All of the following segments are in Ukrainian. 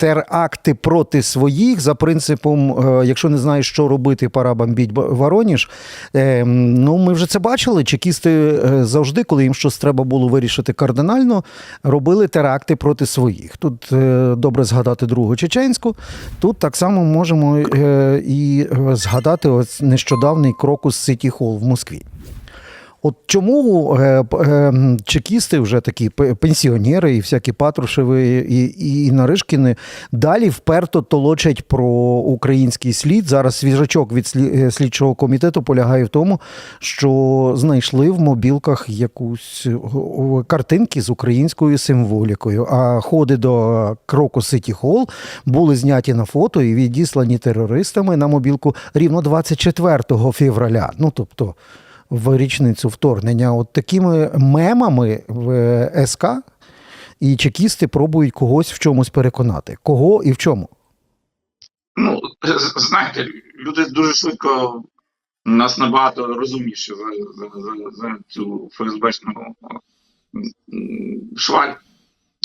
теракти проти своїх за принципом, е, якщо не знаєш, що робити, пора бомбіть Вороніж. Е, Ну, ми вже це бачили. Чекісти е, завжди, коли їм щось треба було вирішити кардинально, робили теракти проти своїх. Тут е, добре згадати другу чеченську. Тут так само можемо і згадати ось нещодавний крокус Сіті Холл в Москві. От чому е, е, чекісти, вже такі пенсіонери, і всякі Патрушеви, і, і Наришкіни далі вперто толочать про український слід. Зараз свіжачок від е, слідчого комітету полягає в тому, що знайшли в мобілках якусь е, картинки з українською символікою. А ходи до Кроку Ситі Холл були зняті на фото і відіслані терористами на мобілку рівно 24 февраля. Ну тобто в річницю вторгнення. От такими мемами в е, СК і чекісти пробують когось в чомусь переконати. Кого і в чому? Ну, знаєте, люди дуже швидко нас набагато розумніші за, за, за, за цю ФСБшну шваль.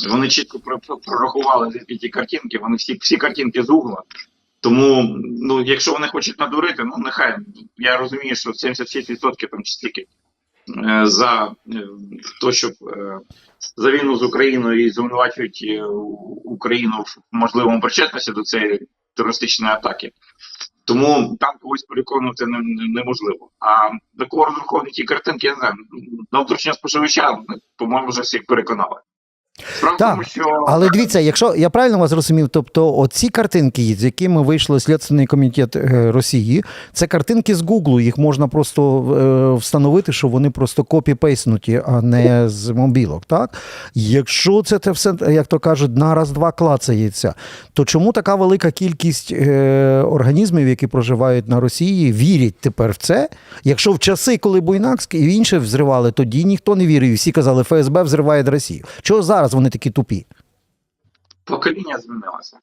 Вони чітко про- про- прорахували ті картинки, вони всі, всі картинки з угла. Тому, ну, якщо вони хочуть надурити, ну нехай. Я розумію, що 76% там чи стільки е, за е, то, щоб е, за війну з Україною і звинувачують Україну в можливому причетності до цієї терористичної атаки. Тому там когось переконувати не- не- неможливо. А до кого розраховані ті картинки, я не знаю. На втручення споживача, по-моєму, вже всіх переконали. Справа Так, тому, що Але дивіться, якщо я правильно вас зрозумів, тобто оці картинки, з якими вийшло Слідственний комітет е, Росії, це картинки з Гуглу. Їх можна просто е, встановити, що вони просто копі-пейснуті, а не з мобілок. Так? Якщо це те все, як то кажуть, на раз-два клацається, то чому така велика кількість е, організмів, які проживають на Росії, вірять тепер в це? Якщо в часи, коли Буйнакський і інші взривали, тоді ніхто не вірив. Всі казали, ФСБ взриває Росію. Чого зараз вони такі тупі? покоління змінилося.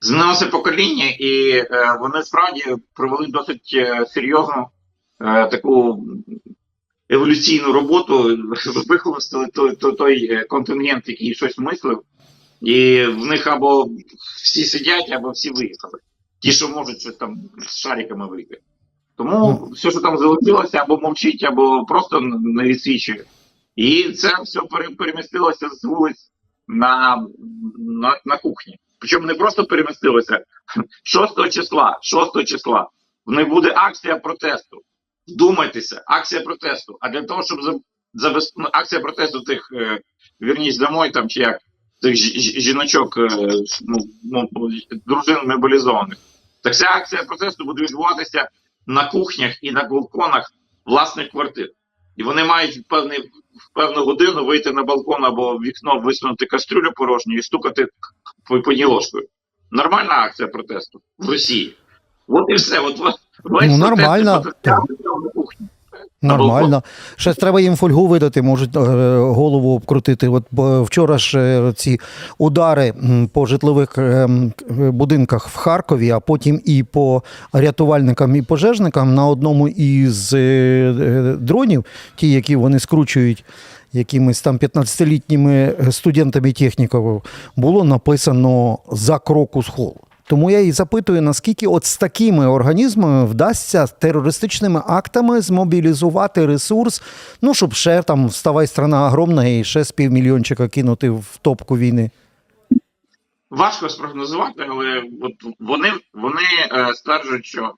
Змінилося покоління, і е, вони справді провели досить е, серйозну е, таку еволюційну роботу, вихолостили той, той, той е, контингент, який щось мислив, і в них або всі сидять, або всі виїхали. Ті, що можуть щось там з шариками вийти. Тому все, що там залишилося, або мовчить, або просто не відсвічує. І це все перемістилося з вулиць на, на, на кухні. Причому не просто перемістилося 6 числа, 6 числа. Них буде акція протесту. Вдумайтеся, акція протесту. А для того, щоб за, ну, акція протесту тих е, вірність домой, там чи як тих жіночок, е, ну, ну, дружин мобілізованих. Так ця акція протесту буде відбуватися на кухнях і на балконах власних квартир. І вони мають в певний в певну годину вийти на балкон або в вікно, висунути кастрюлю порожню і стукати по, по ній ложкою. Нормальна акція протесту в Росії. От і все. От, весь Ну, протест нормально, протест, на кухні. Нормально. Ще треба їм фольгу видати, можуть е, голову обкрутити. От вчора ж е, ці удари по житлових е, будинках в Харкові, а потім і по рятувальникам і пожежникам на одному із е, е, дронів, ті, які вони скручують. Якимись там 15-літніми студентами техніків було написано за кроку з холу. Тому я і запитую, наскільки от з такими організмами вдасться терористичними актами змобілізувати ресурс, ну щоб ще там вставай страна огромна і ще з півмільйончика кинути в топку війни. Важко спрогнозувати, але от вони, вони е, стверджують, що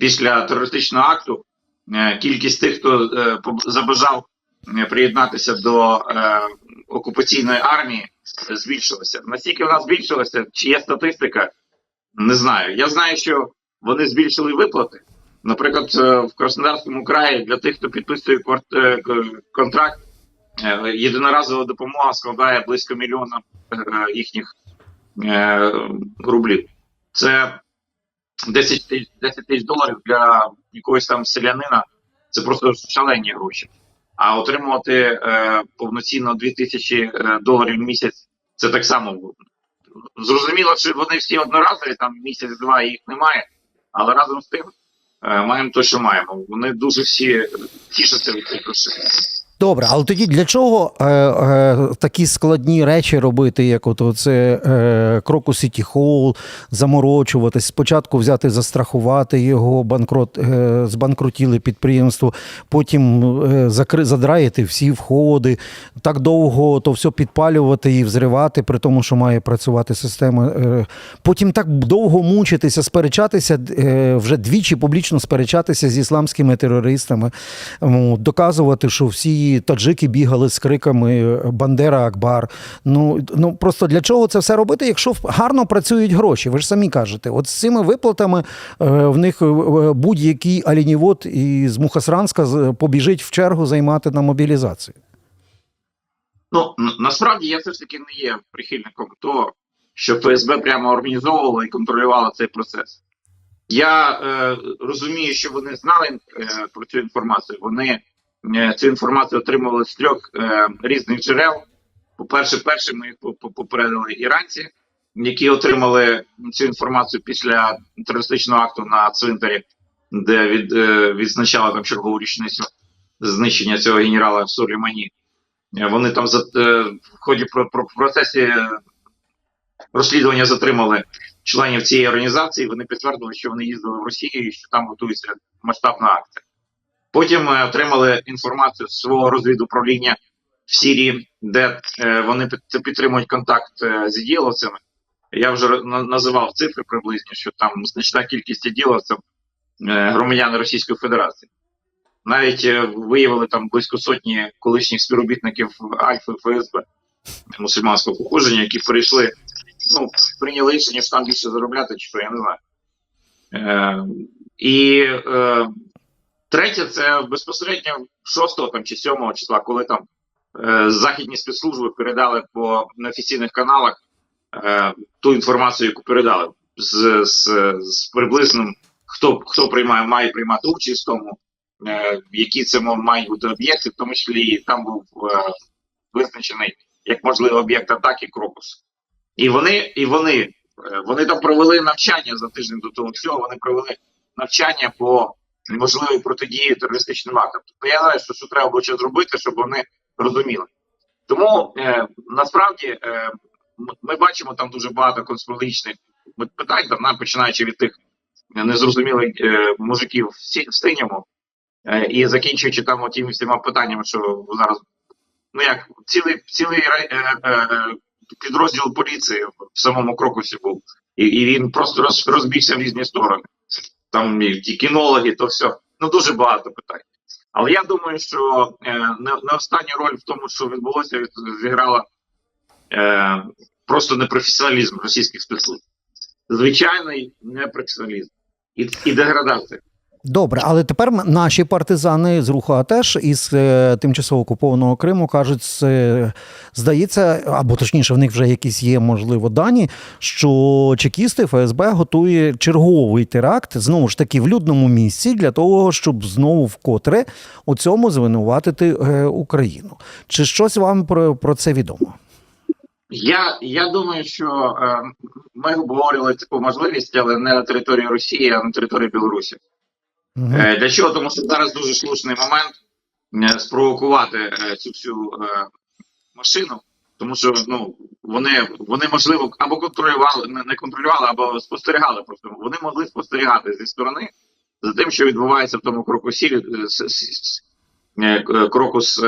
після терористичного акту е, кількість тих, хто е, забажав приєднатися до окупаційної армії, збільшилася. Наскільки вона збільшилася, чи є статистика, не знаю. Я знаю, що вони збільшили виплати. Наприклад, е, в Краснодарському краї для тих, хто підписує е, контракт, е, єдиноразова допомога складає близько мільйона їхніх рублів. Це 10 тисяч 10 тисяч доларів для якогось там селянина. Це просто шалені гроші. А отримувати повноцінно 2 тисячі доларів в місяць це так само. Зрозуміло, що вони всі одноразові, там місяць-два їх немає, але разом з тим е, маємо те, що маємо. Вони дуже всі тішаться від цих грошей. Добре, але тоді для чого е, е, такі складні речі робити, як от це е, кроку Сіті Холл, заморочуватись, спочатку взяти, застрахувати його, банкрот, е, збанкрутіли підприємство, потім е, закри, задраїти всі входи, так довго то все підпалювати і взривати, при тому, що має працювати система. Е, потім так довго мучитися, сперечатися, е, вже двічі публічно сперечатися з ісламськими терористами, м, доказувати, що всі таджики бігали з криками Бандера Акбар. Ну, ну просто для чого це все робити, якщо гарно працюють гроші? Ви ж самі кажете, от з цими виплатами е, в них е, будь-який алінівод із Мухасранська побіжить в чергу займати на мобілізацію. Ну насправді я все ж таки не є прихильником того, що ФСБ прямо організовувало і контролювало цей процес. Я е, розумію, що вони знали е, про цю інформацію. Вони е, цю інформацію отримували з трьох е, різних джерел. По-перше, першими їх по- по- попередили іранці, які отримали цю інформацію після терористичного акту на цвинтарі, де від, е, відзначали там чергову річницю знищення цього генерала Сулеймані. Е, Вони там за е, в ході про, про в процесі розслідування затримали членів цієї організації. Вони підтвердили, що вони їздили в Росію і що там готується масштабна акція. Потім е, отримали інформацію з свого розвідуправління в Сірії, де е, вони підтримують контакт е, з іділовцями. Я вже називав цифри приблизні, що там значна кількість іділовців громадяни Російської Федерації. Навіть виявили там близько сотні колишніх співробітників Альфи ФСБ мусульманського походження, які перейшли, ну, прийняли рішення, що там більше заробляти, чи що, я не знаю. Е, і е, третє, це безпосередньо 6 там, чи 7 числа, коли там е, західні спецслужби передали по неофіційних каналах е, ту інформацію, яку передали, з, з, з приблизним, хто, хто приймає, має приймати участь в тому, е, які це мають бути об'єкти, в тому числі там був е, визначений як можливий об'єкт атаки Крокус. І вони, і вони, е, вони там провели навчання за тиждень до того всього. Вони провели навчання по можливій протидії терористичним актам. Тобто я знаю, що, що треба було ще зробити, щоб вони розуміли. Тому е, насправді е, ми бачимо там дуже багато конспірологічних питань, там, на- починаючи від тих незрозумілих е, мужиків в в синьому, е, і закінчуючи там тими всіма питаннями, що зараз ну як цілий цілий е, е, підрозділ поліції в самому крокусі був, і, і він просто роз, розбігся в різні сторони. Там і ті кінологи, то все. Ну дуже багато питань. Але я думаю, що е, не, не остання роль в тому, що відбулося, зіграла е, просто непрофесіоналізм російських спецслужб. Звичайний непрофесіоналізм і, і деградація. Добре, але тепер наші партизани з руху АТЕШ із е, тимчасово окупованого Криму кажуть, це, здається, або точніше, в них вже якісь є, можливо, дані, що чекісти ФСБ готує черговий теракт знову ж таки в людному місці для того, щоб знову вкотре у цьому звинуватити е, Україну. Чи щось вам про, про це відомо? Я, я думаю, що е, ми обговорювали таку можливість, але не на території Росії, а на території Білорусі. Е, для чого? Тому що зараз дуже слушний момент е, спровокувати е, цю всю машину, тому що ну вони, вони можливо або контролювали, не, контролювали, або спостерігали. Просто вони могли спостерігати зі сторони за тим, що відбувається в тому крокусі, е, с- с- с- е, к- крокус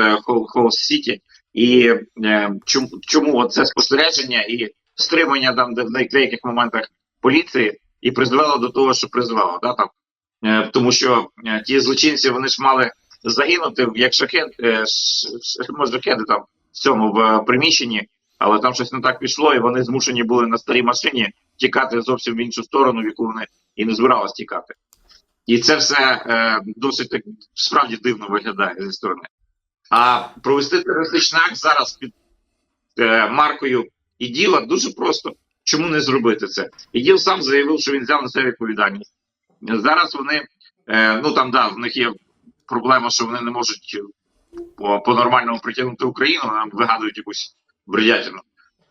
Холс Сіті, і чому, чому це спостереження і стримання там де в деяких моментах поліції і призвело до того, що призвело. Да, там тому що е, ті злочинці вони ж мали загинути як шахет, е, може, шахеди там в цьому в е, приміщенні, але там щось не так пішло, і вони змушені були на старій машині тікати зовсім в іншу сторону, в яку вони і не збиралися тікати. І це все е, досить так справді дивно виглядає зі сторони. А провести терористичний акт зараз під е, маркою іділа дуже просто. Чому не зробити це? Іділ сам заявив, що він взяв на себе відповідальність. Зараз вони, е, ну там да, в них є проблема, що вони не можуть по, по нормальному притягнути Україну, нам вигадують якусь бредятину.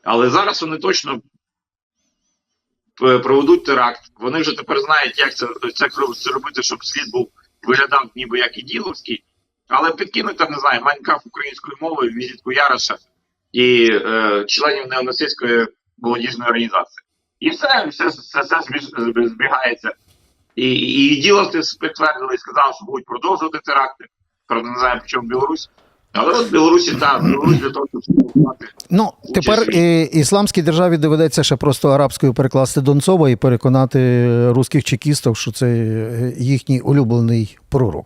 Але зараз вони точно проведуть теракт. Вони вже тепер знають, як це, це, це робити, щоб слід був виглядав ніби як іділовський. Але підкинуть там, не знаю, Майнкрафт українською мовою, візитку Яроша і е, членів неонацистської молодіжної організації. І все, все, все, все збігається. І, і, і діло підтвердили і сказали, що будуть продовжувати теракти. Правда, не знаю, чому Білорусь. Але от Білорусі, та Білорусь для того, щоб. Ну, тепер е, ісламській державі доведеться ще просто арабською перекласти Донцова і переконати русських чекістів, що це їхній улюблений пророк.